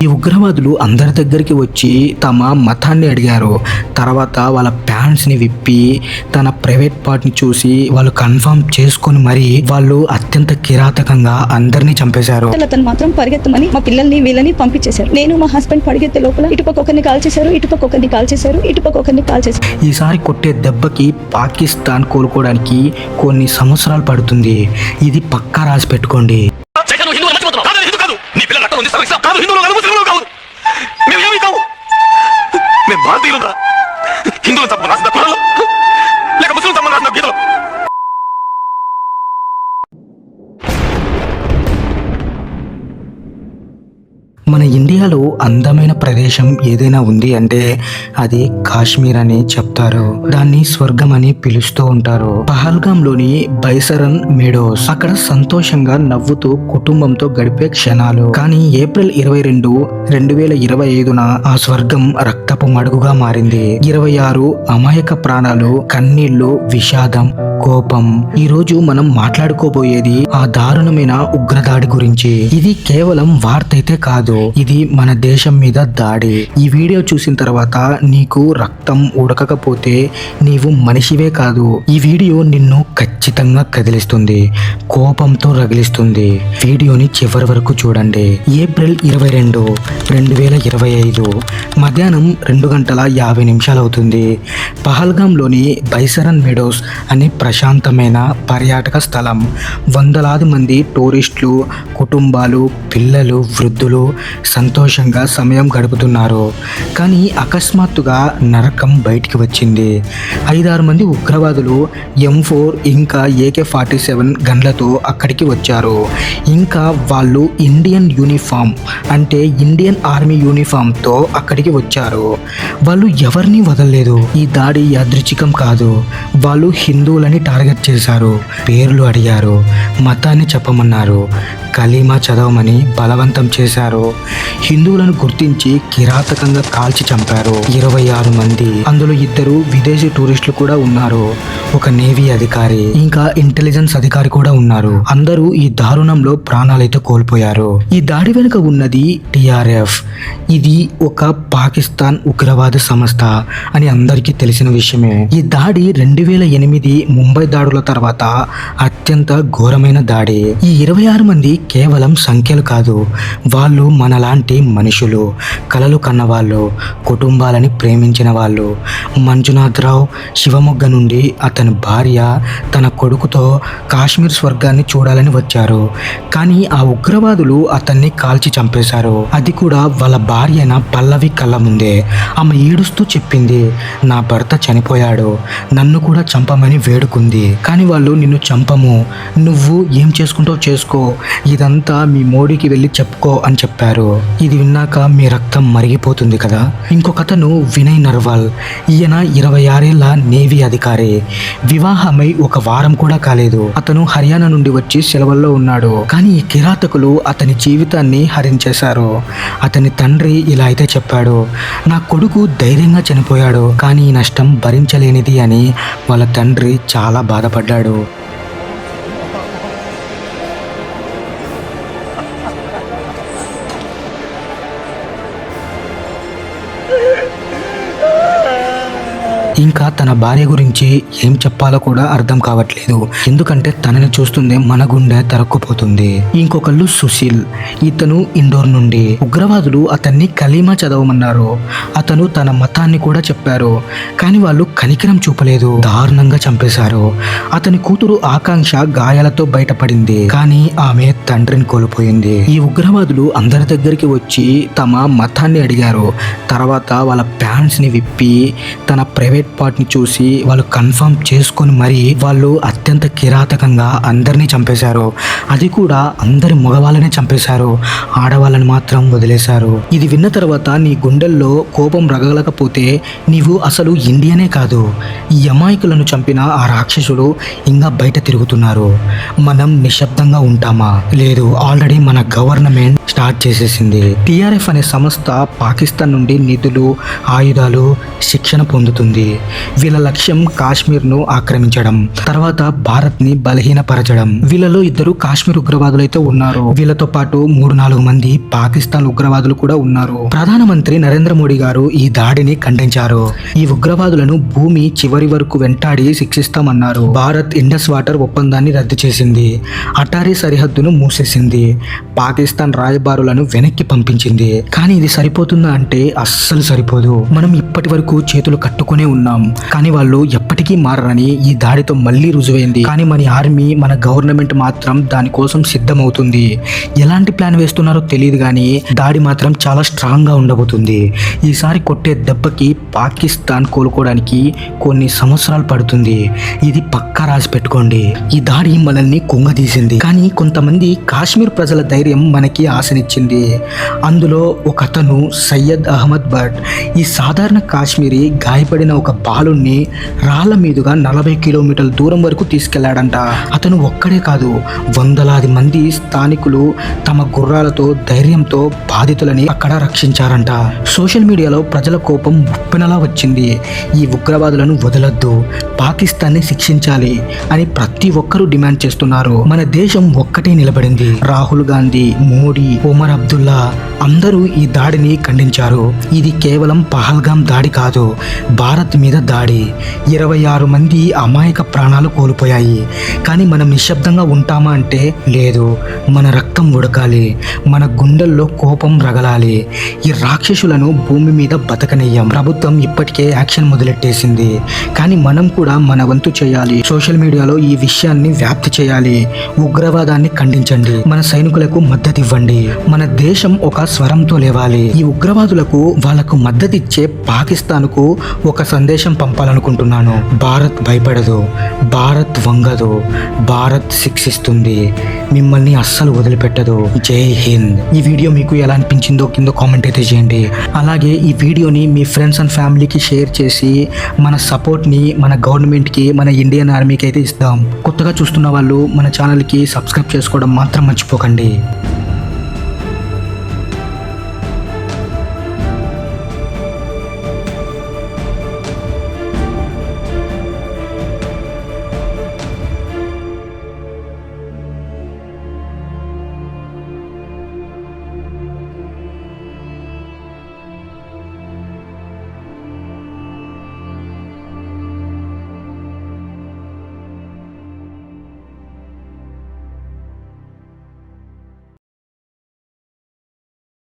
ఈ ఉగ్రవాదులు అందరి దగ్గరికి వచ్చి తమ మతాన్ని అడిగారు తర్వాత వాళ్ళ ప్యాంట్స్ని విప్పి తన ప్రైవేట్ పార్ట్ని చూసి వాళ్ళు కన్ఫర్మ్ చేసుకొని మరి వాళ్ళు అత్యంత కిరాతకంగా అందరినీ చంపేశారు అతను మాత్రం పరిగెత్తమని మా పిల్లల్ని వీళ్ళని పంపించేశారు నేను మా హస్బెండ్ పరిగెత్తే లోపల ఇటుపక్క ఒకరిని కాల్ చేశారు ఇటుపక్క ఒకరిని కాల్ చేశారు ఇటుపక్క ఒకరిని కాల్ చేశారు ఈసారి కొట్టే దెబ్బకి పాకిస్తాన్ కోలుకోవడానికి కొన్ని సంవత్సరాలు పడుతుంది ఇది పక్కా రాసి పెట్టుకోండి మేము హిందువులు తప్ప మన ఇండియాలో అందమైన ప్రదేశం ఏదైనా ఉంది అంటే అది కాశ్మీర్ అని చెప్తారు. దాన్ని స్వర్గం అని పిలుస్తూ ఉంటారు. పహల్గాంలోని బైసరన్ మేడోస్ అక్కడ సంతోషంగా నవ్వుతూ కుటుంబంతో గడిపే క్షణాలు. కానీ ఏప్రిల్ ఇరవై రెండు రెండు వేల ఇరవై ఐదున ఆ స్వర్గం రక్తపు మడుగుగా మారింది. ఇరవై ఆరు అమాయక ప్రాణాలు కన్నీళ్ళు విషాదం కోపం. ఈ రోజు మనం మాట్లాడుకోబోయేది ఆ దారుణమైన ఉగ్రదాడి గురించి. ఇది కేవలం వార్త అయితే కాదు. ఇది మన దేశం మీద దాడి. ఈ వీడియో చూసిన తర్వాత నీకు రక్తం ఉడకకపోతే నీవు మనిషివే కాదు. ఈ వీడియో నిన్ను ఖచ్చితంగా కదిలిస్తుంది. కోపంతో రగిలిస్తుంది. వీడియోని చివరి వరకు చూడండి. ఏప్రిల్ ఇరవై రెండు రెండు వేల ఇరవై ఐదు. మధ్యాహ్నం రెండు గంటల యాభై నిమిషాలు అవుతుంది. పహల్గాంలోని బైసరన్ మెడోస్ అనే ప్రశాంతమైన పర్యాటక స్థలం. వందలాది మంది టూరిస్టులు కుటుంబాలు పిల్లలు వృద్ధులు సంతోషంగా సమయం గడుపుతున్నారు. కానీ అకస్మాత్తుగా నరకం బయటికి వచ్చింది. ఐదారు మంది ఉగ్రవాదులు ఎం ఫోర్ ఇంకా ఏకే ఫార్టీ సెవెన్ గన్లతో అక్కడికి వచ్చారు. ఇంకా వాళ్ళు ఇండియన్ యూనిఫామ్ అంటే ఇండియన్ ఆర్మీ యూనిఫామ్తో అక్కడికి వచ్చారు. వాళ్ళు ఎవరిని వదలలేదు? ఈ దాడి యాదృచ్ఛికం కాదు. వాళ్ళు హిందువులని టార్గెట్ చేశారు. పేర్లు అడిగారు. మతాన్ని చెప్పమన్నారు. కలీమా చదవమని బలవంతం చేశారు. హిందువులను గుర్తించి కిరాతకంగా కాల్చి చంపారు. ఇరవై ఆరు మంది. అందులో ఇద్దరు విదేశీ టూరిస్టులు కూడా ఉన్నారు. ఒక నేవీ అధికారి ఇంకా ఇంటెలిజెన్స్ అధికారి కూడా ఉన్నారు. అందరూ ఈ దారుణంలో ప్రాణాలైతే కోల్పోయారు. ఈ దాడి వెనుక ఉన్నది టిఆర్ఎఫ్ ఇది ఒక పాకిస్తాన్ ఉగ్రవాద సంస్థ అని అందరికీ తెలిసిన విషయమే. ఈ దాడి రెండు వేల ఎనిమిది ముంబై దాడుల తర్వాత అత్యంత ఘోరమైన దాడి. ఈ ఇరవై ఆరు మంది కేవలం సంఖ్యలు కాదు వాళ్ళు మనలాంటి మనుషులు కలలు కన్నవాళ్ళు కుటుంబాలని ప్రేమించిన వాళ్ళు మంజునాథరావు శివమొగ్గ నుండి అతని భార్య తన కొడుకుతో కాశ్మీర్ స్వర్గాన్ని చూడాలని వచ్చారు. కానీ ఆ ఉగ్రవాదులు అతన్ని కాల్చి చంపేశారు. అది కూడా వాళ్ళ భార్యన పల్లవి కళ్ళ ముందే. ఆమె ఏడుస్తూ చెప్పింది నా భర్త చనిపోయాడు. నన్ను కూడా చంపమని వేడుకుంది. కానీ వాళ్ళు నిన్ను చంపము. నువ్వు ఏం చేసుకుంటావు చేసుకో. ఇదంతా మీ మోడీకి వెళ్ళి చెప్పుకో అని చెప్పారు. ఇది విన్నాక మీ రక్తం మరిగిపోతుంది కదా? ఇంకొకతను వినయ్ నర్వాల్. ఈయన ఇరవై ఆరేళ్ళ నేవీ అధికారి. వివాహమై ఒక వారం కూడా కాలేదు. అతను హర్యానా నుండి వచ్చి సెలవుల్లో ఉన్నాడు. కానీ ఈ కిరాతకులు అతని జీవితాన్ని హరించేశారు. అతని తండ్రి ఇలా అయితే చెప్పాడు నా కొడుకు ధైర్యంగా చనిపోయాడు కానీ ఈ నష్టం భరించలేనిది అని వాళ్ళ తండ్రి చాలా బాధపడ్డాడు. ఇంకా తన భార్య గురించి ఏం చెప్పాలో కూడా అర్థం కావట్లేదు. ఎందుకంటే తనని చూస్తుందే మన గుండె తరక్కుపోతుంది. ఇంకొకళ్ళు సుశీల్ ఇతను ఇండోర్ నుండి. ఉగ్రవాదులు అతన్ని కలీమా చదవమన్నారు. అతను తన మతాన్ని కూడా చెప్పారు. కానీ వాళ్ళు కనికరం చూపలేదు. దారుణంగా చంపేశారు. అతని కూతురు ఆకాంక్ష గాయాలతో బయటపడింది. కానీ ఆమె తండ్రిని కోల్పోయింది. ఈ ఉగ్రవాదులు అందరి దగ్గరికి వచ్చి తమ మతాన్ని అడిగారు. తర్వాత వాళ్ళ ప్యాంట్స్ని విప్పి తన ప్రైవేట్ పార్ట్ చూసి వాళ్ళు కన్ఫర్మ్ చేసుకొని మరి వాళ్ళు అత్యంత కిరాతకంగా అందరినీ చంపేశారు. అది కూడా అందరి మగవాళ్ళని చంపేశారు. ఆడవాళ్ళని మాత్రం వదిలేశారు. ఇది విన్న తర్వాత నీ గుండెల్లో కోపం రగలకపోతే నీవు అసలు ఇండియనే కాదు. ఈ అమాయకులను చంపిన ఆ రాక్షసులు ఇంకా బయట తిరుగుతున్నారు. మనం నిశ్శబ్దంగా ఉంటామా? లేదు ఆల్రెడీ మన గవర్నమెంట్ స్టార్ట్ చేసేసింది. టీఆర్ఎఫ్ అనే సంస్థ పాకిస్తాన్ నుండి నిధులు ఆయుధాలు శిక్షణ పొందుతుంది. వీళ్ళ లక్ష్యం కాశ్మీర్ను ఆక్రమించడం తర్వాత భారత్ని బలహీనపరచడం. వీళ్ళలో ఇద్దరు కాశ్మీర్ ఉగ్రవాదులు అయితే ఉన్నారు. వీళ్ళతో పాటు మూడు నాలుగు మంది పాకిస్తాన్ ఉగ్రవాదులు కూడా ఉన్నారు. ప్రధానమంత్రి నరేంద్ర మోడీ గారు ఈ దాడిని ఖండించారు. ఈ ఉగ్రవాదులను భూమి చివరి వరకు వెంటాడి శిక్షిస్తామన్నారు. భారత్ ఇండస్ వాటర్ ఒప్పందాన్ని రద్దు చేసింది. అటారీ సరిహద్దును మూసేసింది. పాకిస్తాన్ రాయబారులను వెనక్కి పంపించింది. కానీ ఇది సరిపోతుందా అంటే అస్సలు సరిపోదు. మనం ఇప్పటి వరకు చేతులు కట్టుకునే ఉన్నాం. కానీ వాళ్ళు ఎప్పటికీ మారరని ఈ దాడితో మళ్ళీ రుజువైంది. కానీ మన ఆర్మీ మన గవర్నమెంట్ మాత్రం దానికోసం సిద్ధమవుతుంది. ఎలాంటి ప్లాన్ వేస్తున్నారో తెలియదు కానీ దాడి మాత్రం చాలా స్ట్రాంగ్గా ఉండబోతుంది. ఈసారి కొట్టే దెబ్బకి పాకిస్తాన్ కోలుకోవడానికి కొన్ని సంవత్సరాలు పడుతుంది. ఇది పక్కా రాసి పెట్టుకోండి. ఈ దాడి మనల్ని కుంగదీసింది. కానీ కొంతమంది కాశ్మీర్ ప్రజల ధైర్యం మనకి ఆశనిచ్చింది. అందులో ఒక అతను సయ్యద్ అహ్మద్ భట్. ఈ సాధారణ కాశ్మీరీ గాయపడిన ఒక బాలుణ్ణి రాళ్ళ మీదుగా నలభై కిలోమీటర్ల దూరం వరకు తీసుకెళ్ళాడంట. అతను ఒక్కడే కాదు వందలాది మంది స్థానికులు తమ గుర్రాలతో ధైర్యంతో బాధితులని అక్కడ రక్షించారంట. సోషల్ మీడియాలో ప్రజల కోపం ఉప్పెనలా వచ్చింది. ఈ ఉగ్రవాదులను వదలొద్దు పాకిస్తాన్ని శిక్షించాలి అని ప్రతి ఒక్కరూ డిమాండ్ చేస్తున్నారు. మన దేశం ఒక్కటే నిలబడింది. రాహుల్ గాంధీ మోడీ ఒమర్ అబ్దుల్లా అందరూ ఈ దాడిని ఖండించారు. ఇది కేవలం పహల్గాం దాడి కాదు భారత్ మీద మీద దాడి. ఇరవై ఆరు మంది అమాయక ప్రాణాలు కోల్పోయాయి. కానీ మనం నిశ్శబ్దంగా ఉంటామా అంటే లేదు. మన రక్తం ఉడకాలి. మన గుండెల్లో కోపం రగలాలి. ఈ రాక్షసులను భూమి మీద బతకనియ్యం. ప్రభుత్వం ఇప్పటికే యాక్షన్ మొదలెట్టేసింది. కానీ మనం కూడా మన వంతు చేయాలి. సోషల్ మీడియాలో ఈ విషయాన్ని వ్యాప్తి చేయాలి. ఉగ్రవాదాన్ని ఖండించండి. మన సైనికులకు మద్దతు ఇవ్వండి మన దేశం ఒక స్వరంతో లేవాలి. ఈ ఉగ్రవాదులకు వాళ్ళకు మద్దతిచ్చే పాకిస్తాన్కు ఒక సందేశం పంపాలనుకుంటున్నాను. భారత్ భయపడదు భారత్ వంగదు భారత్ శిక్షిస్తుంది. మిమ్మల్ని అస్సలు వదిలిపెట్టదు. జై హింద్. ఈ వీడియో మీకు ఎలా అనిపించిందో కింద కామెంట్ అయితే చేయండి. అలాగే ఈ వీడియోని మీ ఫ్రెండ్స్ అండ్ ఫ్యామిలీకి షేర్ చేసి మన సపోర్ట్ని మన గవర్నమెంట్కి మన ఇండియన్ ఆర్మీకి అయితే ఇస్తాం. కొత్తగా చూస్తున్న వాళ్ళు మన ఛానల్కి సబ్స్క్రైబ్ చేసుకోవడం మాత్రం మర్చిపోకండి.